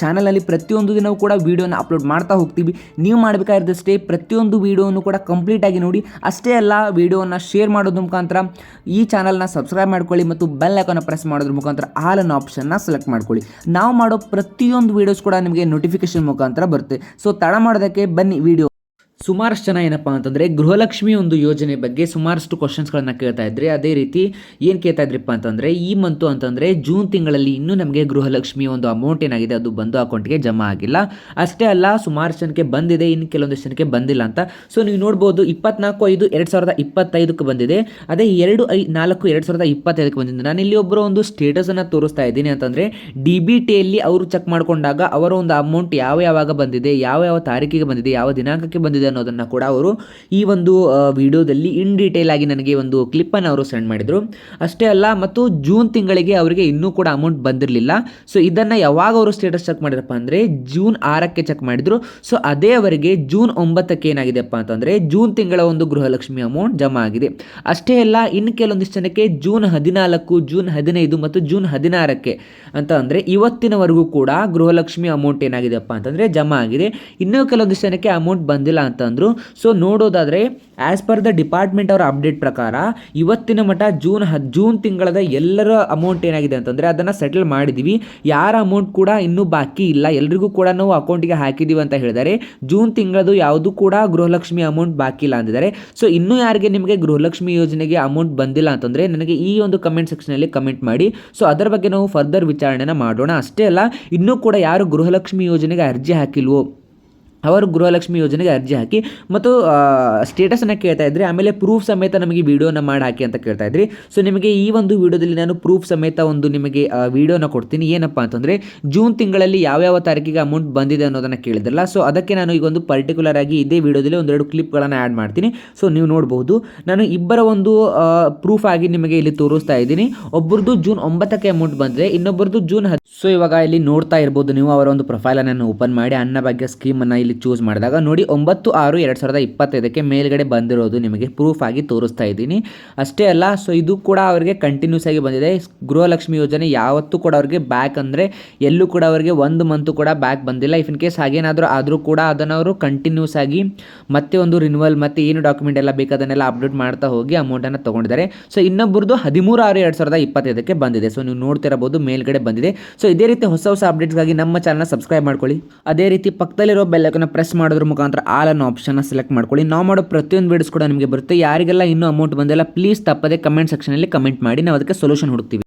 ಚಾನಲಲ್ಲಿ ಪ್ರತಿಯೊಂದು ದಿನವೂ ಕೂಡ ವೀಡಿಯೋನ ಅಪ್ಲೋಡ್ ಮಾಡ್ತಾ ಹೋಗ್ತೀವಿ. ನೀವು ಮಾಡಬೇಕಾಗಿದ್ದಷ್ಟೇ ಪ್ರತಿಯೊಂದು ವೀಡಿಯೋನು ಕೂಡ ಕಂಪ್ಲೀಟಾಗಿ ನೋಡಿ. ಅಷ್ಟೇ ಅಲ್ಲ, ವೀಡಿಯೋನ ಶೇರ್ ಮಾಡೋದ್ರ ಮುಖಾಂತರ ಈ ಚಾನಲ್ನ ಸಬ್ಸ್ಕ್ರೈಬ್ ಮಾಡ್ಕೊಳ್ಳಿ ಮತ್ತು ಬೆಲ್ ಐಕಾನ ಪ್ರೆಸ್ ಮಾಡೋದ್ರ ಮುಖಾಂತರ ಆಲ್ ಅನ್ನೋ ಆಪ್ಷನ್ನ ಸೆಲೆಕ್ಟ್ ಮಾಡ್ಕೊಳ್ಳಿ. ನಾವು ಮಾಡೋ ಪ್ರತಿಯೊಂದು ವೀಡಿಯೋಸ್ ಕೂಡ ನಿಮಗೆ ನೋಟಿಫಿಕೇಶನ್ ಮುಖಾಂತರ ಬರುತ್ತೆ. ಸೊ ತಡ ಮಾಡೋದಕ್ಕೆ ಬನ್ನಿ ವಿಡಿಯೋ ಸುಮಾರಷ್ಟು ಜನ ಏನಪ್ಪ ಅಂತಂದರೆ ಗೃಹಲಕ್ಷ್ಮಿ ಒಂದು ಯೋಜನೆ ಬಗ್ಗೆ ಸುಮಾರಷ್ಟು ಕ್ವಶನ್ಸ್ಗಳನ್ನು ಕೇಳ್ತಾ ಇದ್ರಿ ಅದೇ ರೀತಿ ಏನು ಕೇಳ್ತಾ ಇದ್ರಿಪ್ಪ ಅಂತಂದರೆ ಈ ಮಂತು ಅಂತಂದರೆ ಜೂನ್ ತಿಂಗಳಲ್ಲಿ ಇನ್ನೂ ನಮಗೆ ಗೃಹಲಕ್ಷ್ಮಿ ಒಂದು ಅಮೌಂಟ್ ಏನಾಗಿದೆ ಅದು ಬಂದು ಅಕೌಂಟ್ಗೆ ಜಮಾ ಆಗಿಲ್ಲ. ಅಷ್ಟೇ ಅಲ್ಲ ಸುಮಾರು ಜನಕ್ಕೆ ಬಂದಿದೆ, ಇನ್ನು ಕೆಲವೊಂದಷ್ಟು ಜನಕ್ಕೆ ಬಂದಿಲ್ಲ ಅಂತ. ಸೊ ನೀವು ನೋಡ್ಬೋದು ಇಪ್ಪತ್ನಾಲ್ಕು ಐದು ಎರಡು ಸಾವಿರದ ಇಪ್ಪತ್ತೈದಕ್ಕೆ ಬಂದಿದೆ. ಅದೇ ಎರಡು ಐ ನಾಲ್ಕು ಎರಡು ಸಾವಿರದ ಇಪ್ಪತ್ತೈದಕ್ಕೆ ಬಂದಿದೆ. ನಾನು ಇಲ್ಲಿ ಒಬ್ಬರು ಒಂದು ಸ್ಟೇಟಸನ್ನು ತೋರಿಸ್ತಾ ಇದ್ದೀನಿ ಅಂತಂದರೆ ಡಿ ಬಿ ಟಿಯಲ್ಲಿ ಅವರು ಚೆಕ್ ಮಾಡಿಕೊಂಡಾಗ ಅವರ ಒಂದು ಅಮೌಂಟ್ ಯಾವ ಯಾವಾಗ ಬಂದಿದೆ ಯಾವ ಯಾವ ತಾರೀಕಿಗೆ ಬಂದಿದೆ, ಯಾವ ದಿನಾಂಕಕ್ಕೆ ಬಂದಿದೆ ಅನ್ನೋದನ್ನು ಕೂಡ ಅವರು ಈ ಒಂದು ವಿಡಿಯೋದಲ್ಲಿ ಇನ್ ಡೀಟೇಲ್ ಆಗಿ ನನಗೆ ಒಂದು ಕ್ಲಿಪ್ಪನ್ನು ಅವರು ಸೆಂಡ್ ಮಾಡಿದರು. ಅಷ್ಟೇ ಅಲ್ಲ, ಮತ್ತು ಜೂನ್ ತಿಂಗಳಿಗೆ ಅವರಿಗೆ ಇನ್ನೂ ಕೂಡ ಅಮೌಂಟ್ ಬಂದಿರಲಿಲ್ಲ. ಸೊ ಇದನ್ನು ಯಾವಾಗ ಅವರು ಸ್ಟೇಟಸ್ ಚೆಕ್ ಮಾಡಿದ್ರಪ್ಪ ಅಂದರೆ ಜೂನ್ ಆರಕ್ಕೆ ಚೆಕ್ ಮಾಡಿದರು. ಸೊ ಅದೇ ಅವರಿಗೆ ಜೂನ್ ಒಂಬತ್ತಕ್ಕೆ ಏನಾಗಿದೆಪ್ಪ ಅಂತಂದರೆ ಜೂನ್ ತಿಂಗಳ ಒಂದು ಗೃಹಲಕ್ಷ್ಮಿ ಅಮೌಂಟ್ ಜಮಾ ಆಗಿದೆ. ಅಷ್ಟೇ ಅಲ್ಲ ಇನ್ನು ಕೆಲವೊಂದಿಷ್ಟು ಜನಕ್ಕೆ ಜೂನ್ ಹದಿನಾಲ್ಕು ಜೂನ್ ಹದಿನೈದು ಮತ್ತು ಜೂನ್ ಹದಿನಾರಕ್ಕೆ ಅಂತ ಅಂದರೆ ಇವತ್ತಿನವರೆಗೂ ಕೂಡ ಗೃಹಲಕ್ಷ್ಮಿ ಅಮೌಂಟ್ ಏನಾಗಿದೆಪ್ಪ ಅಂತಂದರೆ ಜಮಾ ಆಗಿದೆ. ಇನ್ನೂ ಕೆಲವೊಂದಿಷ್ಟು ಜನಕ್ಕೆ ಅಮೌಂಟ್ ಬಂದಿಲ್ಲ ಅಂತ ಅಂದರು ಸೊ ನೋಡೋದಾದರೆ ಆ್ಯಸ್ ಪರ್ ದ ಡಿಪಾರ್ಟ್ಮೆಂಟ್ ಅವರ ಅಪ್ಡೇಟ್ ಪ್ರಕಾರ, ಇವತ್ತಿನ ಮಟ್ಟ ಜೂನ್ ಹ ಜೂನ್ ತಿಂಗಳದ ಎಲ್ಲರ ಅಮೌಂಟ್ ಏನಾಗಿದೆ ಅಂತಂದರೆ, ಅದನ್ನು ಸೆಟಲ್ ಮಾಡಿದ್ದೀವಿ ಯಾರ ಅಮೌಂಟ್ ಕೂಡ ಇನ್ನೂ ಬಾಕಿ ಇಲ್ಲ. ಎಲ್ರಿಗೂ ಕೂಡ ನಾವು ಅಕೌಂಟಿಗೆ ಹಾಕಿದ್ದೀವಿ ಅಂತ ಹೇಳಿದರೆ. ಜೂನ್ ತಿಂಗಳದು ಯಾವುದು ಕೂಡ ಗೃಹಲಕ್ಷ್ಮಿ ಅಮೌಂಟ್ ಬಾಕಿ ಇಲ್ಲ ಅಂದಿದ್ದಾರೆ. ಸೊ ಇನ್ನೂ ಯಾರಿಗೆ ನಿಮಗೆ ಗೃಹಲಕ್ಷ್ಮಿ ಯೋಜನೆಗೆ ಅಮೌಂಟ್ ಬಂದಿಲ್ಲ ಅಂತಂದರೆ, ನನಗೆ ಈ ಒಂದು ಕಮೆಂಟ್ ಸೆಕ್ಷನಲ್ಲಿ ಕಮೆಂಟ್ ಮಾಡಿ. ಸೊ ಅದರ ಬಗ್ಗೆ ನಾವು ಫರ್ದರ್ ವಿಚಾರಣೆನ ಮಾಡೋಣ. ಅಷ್ಟೇ ಅಲ್ಲ, ಇನ್ನೂ ಕೂಡ ಯಾರು ಗೃಹಲಕ್ಷ್ಮಿ ಯೋಜನೆಗೆ ಅರ್ಜಿ ಹಾಕಿಲ್ವೋ ಅವರು ಗೃಹಲಕ್ಷ್ಮಿ ಯೋಜನೆಗೆ ಅರ್ಜಿ ಹಾಕಿ ಮತ್ತು ಸ್ಟೇಟಸನ್ನು ಕೇಳ್ತಾ ಇದ್ರಿ, ಆಮೇಲೆ ಪ್ರೂಫ್ ಸಮೇತ ನಮಗೆ ವಿಡಿಯೋನ ಮಾಡಿ ಹಾಕಿ ಅಂತ ಕೇಳ್ತಾ ಇದ್ರಿ. ಸೊ ನಿಮಗೆ ಈ ಒಂದು ವಿಡಿಯೋದಲ್ಲಿ ನಾನು ಪ್ರೂಫ್ ಸಮೇತ ಒಂದು ನಿಮಗೆ ವಿಡಿಯೋನ ಕೊಡ್ತೀನಿ. ಏನಪ್ಪ ಅಂತಂದರೆ, ಜೂನ್ ತಿಂಗಳಲ್ಲಿ ಯಾವ್ಯಾವ ತಾರೀಕಿಗೆ ಅಮೌಂಟ್ ಬಂದಿದೆ ಅನ್ನೋದನ್ನು ಕೇಳಿದ್ರಲ್ಲ ಸೊ ಅದಕ್ಕೆ ನಾನು ಈಗ ಒಂದು ಪರ್ಟಿಕ್ಯುಲರ್ ಆಗಿ ಇದೇ ವಿಡಿಯೋದಲ್ಲಿ ಒಂದೆರಡು ಕ್ಲಿಪ್ಗಳನ್ನು ಆ್ಯಡ್ ಮಾಡ್ತೀನಿ. ಸೊ ನೀವು ನೋಡಬಹುದು ನಾನು ಇಬ್ಬರ ಒಂದು ಪ್ರೂಫ್ ಆಗಿ ನಿಮಗೆ ಇಲ್ಲಿ ತೋರಿಸ್ತಾ ಇದ್ದೀನಿ. ಒಬ್ಬರದು ಜೂನ್ ಒಂಬತ್ತಕ್ಕೆ ಅಮೌಂಟ್ ಬಂದಿದೆ ಇನ್ನೊಬ್ಬರದು ಜೂನ್ ಹತ್ತು ಸೊ ಇವಾಗ ಇಲ್ಲಿ ನೋಡ್ತಾ ಇರ್ಬೋದು ನೀವು ಅವರ ಒಂದು ಪ್ರೊಫೈಲನ್ನು ಓಪನ್ ಮಾಡಿ, ಅನ್ನ ಭಾಗ್ಯ ಸ್ಕೀಮನ್ನು ಇಲ್ಲಿ ಚೂಸ್ ಮಾಡಿದಾಗ ನೋಡಿ ಒಂಬತ್ತು ಆರು ಎರಡು ಸಾವಿರದ ಇಪ್ಪತ್ತೈದಕ್ಕೆ ಮೇಲ್ಗಡೆ ಬಂದಿರೋದು ನಿಮಗೆ ಪ್ರೂಫ್ ಆಗಿ ತೋರಿಸ್ತಾ ಇದ್ದೀನಿ. ಅಷ್ಟೇ ಅಲ್ಲ ಸೊ ಇದು ಕೂಡ ಅವರಿಗೆ ಕಂಟಿನ್ಯೂಸ್ ಆಗಿ ಬಂದಿದೆ. ಗೃಹಲಕ್ಷ್ಮಿ ಯೋಜನೆ ಯಾವತ್ತೂ ಕೂಡ ಅವರಿಗೆ ಬ್ಯಾಕ್ ಅಂದರೆ ಎಲ್ಲೂ ಕೂಡ ಅವರಿಗೆ ಒಂದು ಮಂತು ಕೂಡ ಬ್ಯಾಕ್ ಬಂದಿಲ್ಲ. ಇಫ್ ಇನ್ ಕೇಸ್ ಹಾಗೇನಾದರೂ ಆದರೂ ಕೂಡ ಅದನ್ನು ಅವರು ಕಂಟಿನ್ಯೂಸ್ ಆಗಿ ಮತ್ತೆ ಒಂದು ರಿನ್ಯೂವಲ್ ಮತ್ತು ಏನು ಡಾಕ್ಯುಮೆಂಟ್ ಎಲ್ಲ ಬೇಕು ಅದನ್ನೆಲ್ಲ ಅಪ್ಡೇಟ್ ಮಾಡ್ತಾ ಹೋಗಿ ಅಮೌಂಟನ್ನು ತೊಗೊಂಡಿದ್ದಾರೆ. ಸೊ ಇನ್ನೊಬ್ಬರದು ಹದಿಮೂರು ಆರು ಎರಡು ಸಾವಿರದ ಇಪ್ಪತ್ತೈದಕ್ಕೆ ಬಂದಿದೆ. ಸೊ ನೀವು ನೋಡ್ತಿರಬಹುದು ಮೇಲ್ಗಡೆ ಬಂದಿದೆ. ಸೊ ಇದೇ ರೀತಿ ಹೊಸ ಹೊಸ ಅಪ್ಡೇಟ್ಸ್ಗಾಗಿ ನಮ್ಮ ಚಾನಲ್ನ ಸಬ್ಸ್ಕ್ರೈಬ್ ಮಾಡ್ಕೊಳ್ಳಿ. ಅದೇ ರೀತಿ ಪಕ್ಕದಲ್ಲಿರೋ ಬೆಲ್ಲಕ್ಕನ್ನು ಪ್ರೆಸ್ ಮಾಡೋದ್ರ ಮುಖಾಂತರ ಆಲ್ ಅನ್ನೋ ಆಪ್ಷನ್ನ ಸೆಲೆಕ್ಟ್ ಮಾಡ್ಕೊಳ್ಳಿ. ನಾವು ಮಾಡೋ ಪ್ರತಿಯೊಂದು ವೀಡಿಯೋಸ್ ಕೂಡ ನಿಮಗೆ ಬರುತ್ತೆ. ಯಾರಿಗೆಲ್ಲ ಇನ್ನೂ ಅಮೌಂಟ್ ಬಂದಿಲ್ಲ ಪ್ಲೀಸ್ ತಪ್ಪದೆ ಕಮೆಂಟ್ ಸೆಕ್ಷನಲ್ಲಿ ಕಮೆಂಟ್ ಮಾಡಿ. ನಾವು ಅದಕ್ಕೆ ಸೊಲ್ಯೂಷನ್ ಹುಡುಕ್ತೀವಿ.